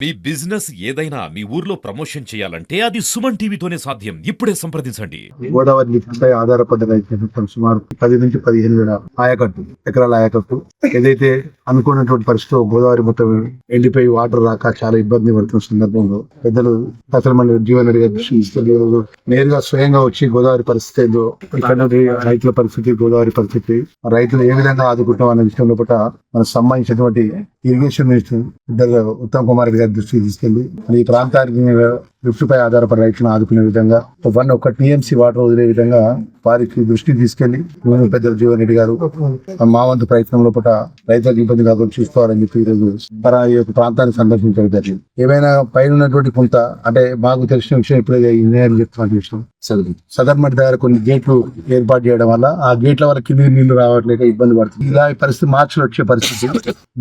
మీ business ఏదైనా మీ ఊర్లో promotion చేయాలంటే అది సుమన్ టీవీతోనే సాధ్యం. ఇప్పుడే సంప్రదించండి. గోదావరి నీటిపై ఆధారపడిన సుమారు పది నుంచి పదిహేను వేల ఆయకట్టు ఎకరాల ఆయకట్టు. ఏదైతే అనుకున్నటువంటి పరిస్థితిలో గోదావరి మొత్తం ఎండిపోయి వాటర్ రాక చాలా ఇబ్బంది పడుతున్న సందర్భంలో పెద్దలు అసలు జీవన నేరుగా స్వయంగా వచ్చి గోదావరి పరిస్థితి ఏదో ఇక్కడ రైతుల పరిస్థితి గోదావరి పరిస్థితి రైతులు ఏ విధంగా ఆదుకుంటాం అనే విషయంలో పట్ల మనకు సంబంధించినటువంటి ఇరిగేషన్ మినిస్టర్ ఉత్తమ్ కుమార్ రెడ్డి గారి దృష్టికి తీసుకెళ్ళి ఈ ప్రాంతానికి లిఫ్ట్ పై ఆధారపడి రైతులను ఆదుకునే విధంగా వన్ ఒక టీఎంసీ వాటర్ వదిలే విధంగా వారికి దృష్టికి తీసుకెళ్ళి నేను పెద్దల జీవన్ రెడ్డి గారు మా వంతు ప్రయత్నం లోపల రైతులకు ఇబ్బంది కాకుండా చూసుకోవాలని చెప్పి ఈరోజు మన ఈ యొక్క ప్రాంతాన్ని సందర్శించడం జరిగింది. ఏమైనా పైన ఉన్నటువంటి కొంత అంటే మాకు తెలిసిన విషయం ఇప్పుడే ఇంజనీర్ చెప్తున్న విషయం సదర్ మట్టి దగ్గర కొన్ని గేట్లు ఏర్పాటు చేయడం వల్ల ఆ గేట్ల వల్ల కింది నీళ్ళు రావట్లేక ఇబ్బంది పడుతుంది. ఇలా ఈ పరిస్థితి మార్చిలో వచ్చే పరిస్థితి.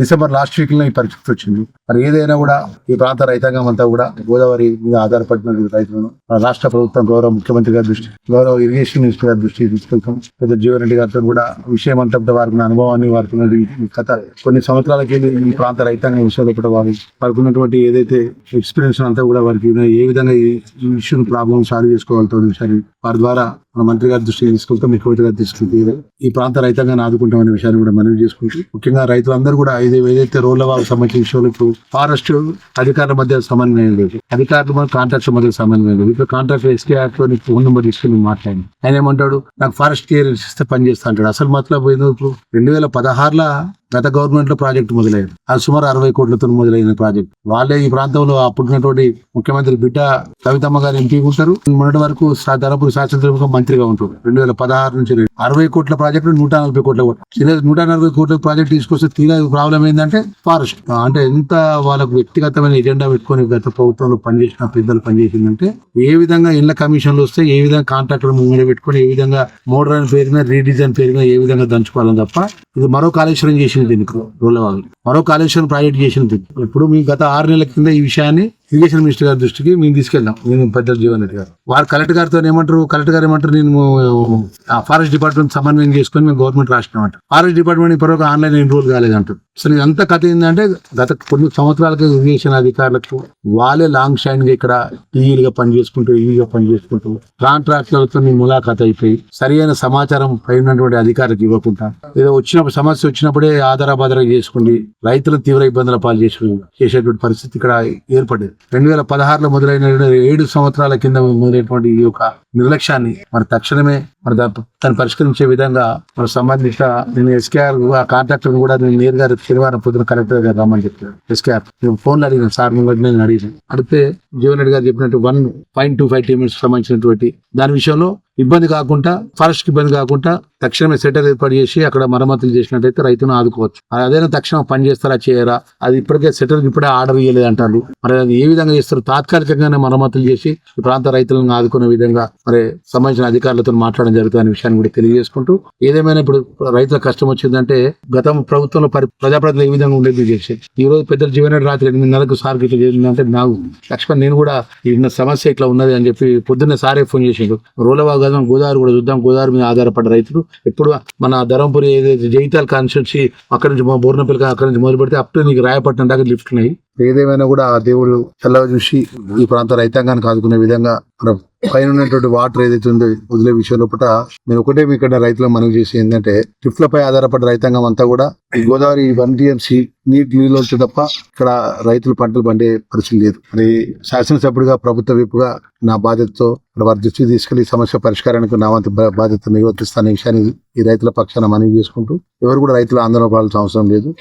డిసెంబర్ లాస్ట్ వీక్లో ఈ పరిస్థితి వచ్చింది. మరి ఏదైనా కూడా ఈ ప్రాంత రైతాంగం అంతా కూడా గోదావరి మీద ఆధారపడిన రైతులను రాష్ట్ర ప్రభుత్వం గౌరవ ముఖ్యమంత్రి గారి దృష్టి గౌరవ ఇరిగేషన్ మినిస్టర్ దృష్టికి తీసుకెళ్తాం. పెద్ద జీవన్ రెడ్డి గారితో కూడా విషయం అంతా వారికి అనుభవాన్ని వారికి కథ. కొన్ని సంవత్సరాలకి ఈ ప్రాంత రైతాంగ విషయాలు కూడా వారు వారికి ఉన్నటువంటి ఏదైతే ఎక్స్పీరియన్స్ అంతా కూడా వారికి ఏ విధంగా ఈ ఇష్యూ ప్రాబ్లమ్ సాల్వ్ చేసుకోగలుగుతుంది సరే వారి ద్వారా మన మంత్రి గారి దృష్టికి తీసుకెళ్తాం ముఖ్యమంత్రి గారి దృష్టికి ఈ ప్రాంత రైతాంగాన్ని ఆదుకుంటామనే విషయాన్ని కూడా మనవి చేసుకుంటూ. ముఖ్యంగా రైతులందరూ కూడా ఇది ఏదైతే రోడ్ల వాళ్ళకి సంబంధించిన విషయంలో ఇప్పుడు ఫారెస్ట్ అధికారుల మధ్య సమన్వయం లేదు. అధికారులు మన కాంట్రాక్టర్ మధ్య సమన్వయం లేదు. ఇప్పుడు కాంట్రాక్టర్ ఎస్కే యాక్ట్లో ఫోన్ నెంబర్ తీసుకుని మాట్లాడి. ఆయన ఏమంటాడు? నాకు ఫారెస్ట్ క్లియరెన్స్ ఇస్తే పని చేస్తా అంటాడు. అసలు మతలబ్ ఇప్పుడు? రెండు వేల పదహారులో గత గవర్నమెంట్లో ప్రాజెక్ట్ మొదలైంది. అది సుమారు అరవై కోట్లతో మొదలైన ప్రాజెక్ట్. వాళ్ళే ఈ ప్రాంతంలో అప్పుడున్నటువంటి ముఖ్యమంత్రి బిడ్డ కవితమ్మ గారు ఎంపీ ఉంటారు. మొన్నటి వరకు శా- ధర్మపురి శాసనసభ మంత్రిగా ఉంటారు రెండు వేల పదహారు నుంచి అరవై కోట్ల ప్రాజెక్టు నూట నలభై కోట్ల నూట నలభై కోట్ల ప్రాజెక్ట్ తీసుకొస్తే తీరా ప్రాబ్లం ఏంటంటే ఫారెస్ట్. అంటే ఎంత వాళ్ళకు వ్యక్తిగతమైన ఎజెండా పెట్టుకొని గత ప్రభుత్వంలో పనిచేసిన పెద్దలు పనిచేసిందంటే ఏ విధంగా ఇళ్ళ కమిషన్లు వస్తే ఏ విధంగా కాంట్రాక్టర్ ముందు పెట్టుకొని ఏ విధంగా మోడర్న్ పేరు మీద రీడిజైన్ పేరు మీద ఏ విధంగా దంచుకోవాలని తప్ప ఇది మరో కాళేశ్వరం చేసింది దీనికి రోలవాళ్ళు మరో కాళేశ్వరం ప్రాజెక్ట్ చేసింది. ఇప్పుడు మీ గత ఆరు నెలల కింద ఈ విషయాన్ని ఇరిగేషన్ మినిస్టర్ గారి దృష్టికి మేము తీసుకెళ్దాం నేను పెద్ద జీవన్ రెడ్డి గారు. వారు కలెక్టర్ గారితో ఏమంటారు? కలెక్టర్ గారు ఏమంటారు? నేను ఆ ఫారెస్ట్ డిపార్ట్మెంట్ సమన్వయం చేసుకొని మేము గవర్నమెంట్ రాసినామంట ఫారెస్ట్ డిపార్ట్మెంట్ ఇప్పటివరకు ఆన్లైన్ ఎన్రోల్ కాలేదంటారు. అసలు ఇదంతా కథ ఏంటంటే గత కొన్ని సంవత్సరాలకి ఇరిగేషన్ అధికారులకు వాళ్ళే లాంగ్ షైన్గా ఇక్కడ టీఈలుగా పనిచేసుకుంటూ ఈగా పనిచేసుకుంటూ కాంట్రాక్టర్లతో మీ ములాఖాత అయిపోయి సరైన సమాచారం పై ఉన్నటువంటి అధికారులకు ఇవ్వకుండా ఏదో వచ్చినప్పుడు సమస్య వచ్చినప్పుడే ఆధారబాధర చేసుకుని రైతులను తీవ్ర ఇబ్బందుల పాలు చేసి చేసేటువంటి పరిస్థితి ఇక్కడ ఏర్పడింది. రెండు వేల పదహారులో మొదలైన ఏడు సంవత్సరాల కింద మొదలైనటువంటి ఈ యొక్క నిర్లక్ష్యాన్ని మరి తక్షణమే మరి తను దాన్ని పరిష్కరించే విధంగా మరి సంబంధించిన నేను ఎస్కేఆర్ ఆ కాంట్రాక్టర్ కూడా నేను నేరుగా శనివారం పొద్దున కలెక్టర్ గారు రమ్మని చెప్పాను. ఎస్కేఆర్ నేను ఫోన్లో అడిగిన సార్ నేను అడిగాను. అడిగితే జీవన్ రెడ్డి గారు చెప్పినట్టు one point two five T minutes సంబంధించినటువంటి దాని విషయంలో ఇబ్బంది కాకుండా ఫారెస్ట్కి ఇబ్బంది కాకుండా తక్షణమే సెటర్ ఏర్పాటు చేసి అక్కడ మరమ్మతులు చేసినట్టయితే రైతును ఆదుకోవచ్చు. అదేనా తక్షణం పని చేస్తారా చేయరా? అది ఇప్పటికే సెటర్ ఇప్పుడే ఆర్డర్ ఇవ్వలేదు అంటారు మరి అది ఏ విధంగా చేస్తారు? తాత్కాలికంగానే మరమ్మతులు చేసి ప్రాంత రైతులను ఆదుకునే విధంగా మరి సంబంధించిన అధికారులతో మాట్లాడడం జరుగుతుంది అనే విషయాన్ని కూడా తెలియజేసుకుంటూ ఏదేమైనా ఇప్పుడు రైతుల కష్టం వచ్చిందంటే గతం ప్రభుత్వంలో పరి ప్రజాప్రతినిధులు ఏ విధంగా ఉండేది చేసి ఈ రోజు పెద్దలు జీవన రాత్రి ఎనిమిది నెలలకు సార్ ఇట్లా చేసిందంటే నాకు లక్ష్మణ్ నేను కూడా ఈ సమస్య ఇట్లా ఉన్నది అని చెప్పి పొద్దున్నే సారే ఫోన్ చేసిండు. రోలవా గదం గోదావరి కూడా చూద్దాం. గోదావరి మీద ఆధారపడ్డ రైతులు ఎప్పుడు మన ధర్మపురి ఏదైతే జైతాల్ కాన్స్టిట్యూన్సీ అక్కడి నుంచి మా బోర్నపల్లి అక్కడి నుంచి మొదలు పెడితే అప్పుడు నీకు రాయపట్నం దాకా లిఫ్ట్ ఉన్నాయి. ఏదేమైనా కూడా ఆ దేవుడు చల్లగా చూసి ఈ ప్రాంత రైతాంగాన్ని ఆదుకునే విధంగా మన పైన ఉన్నటువంటి వాటర్ ఏదైతే ఉందో వదిలే విషయం లోపల నేను ఒకటే ఇక్కడ రైతులకు మనవి చేసి ఏంటంటే లిఫ్ట్లపై ఆధారపడి రైతాంగం అంతా కూడా ఈ గోదావరి వన్ టీఎంసీ నీటి నీళ్ళు వచ్చే తప్ప ఇక్కడ రైతులు పంటలు పండే పరిస్థితి లేదు. మరి శాసనసభ్యుడిగా ప్రభుత్వ వైపుగా నా బాధ్యతతో వారి దృష్టికి తీసుకెళ్ళి సమస్య పరిష్కారానికి నా వంతు బాధ్యత నిర్వర్తిస్తానే విషయాన్ని ఈ రైతుల పక్షాన మనవి చేసుకుంటూ ఎవరు కూడా రైతుల ఆందోళన పడాల్సిన అవసరం లేదు.